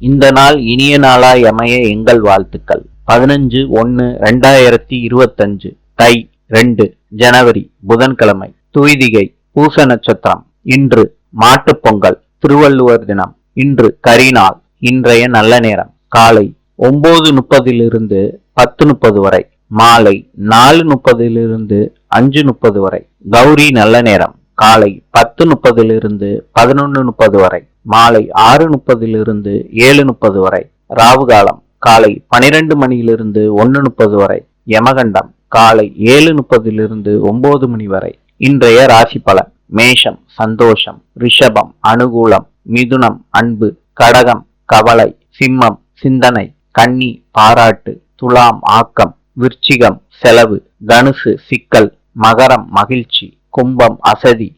இந்த நாள் இனிய நாளாய் அமைய எங்கள் வாழ்த்துக்கள். பதினஞ்சு ஒன்னு ரெண்டாயிரத்தி இருபத்தஞ்சு தை ரெண்டு ஜனவரி புதன்கிழமை துய்திகை பூச நட்சத்திரம். இன்று மாட்டுப்பொங்கல் திருவள்ளுவர் தினம். இன்று கரிநாள் இன்றைய நல்ல நேரம். காலை ஒன்பது முப்பதிலிருந்து பத்து முப்பது வரை. மாலை நாலு முப்பதிலிருந்து அஞ்சு முப்பது வரை. கௌரி நல்ல நேரம். காலை பத்து முப்பதிலிருந்து பதினொன்று முப்பது வரை மாலை ஆறு முப்பதிலிருந்து ஏழு முப்பது வரை ராவு காலம் காலை பனிரெண்டு மணியிலிருந்து ஒன்று முப்பது வரை யமகண்டம் காலை ஏழு முப்பதிலிருந்து ஒன்பது மணி வரை. இன்றைய ராசி பலன் மேஷம் சந்தோஷம் ரிஷபம் அனுகூலம் மிதுனம் அன்பு கடகம் கவலை சிம்மம் சிந்தனை கன்னி பாராட்டு துலாம் ஆக்கம் விருச்சிகம் செலவு தனுசு சிக்கல் மகரம் மகிழ்ச்சி கும்பம் அசதி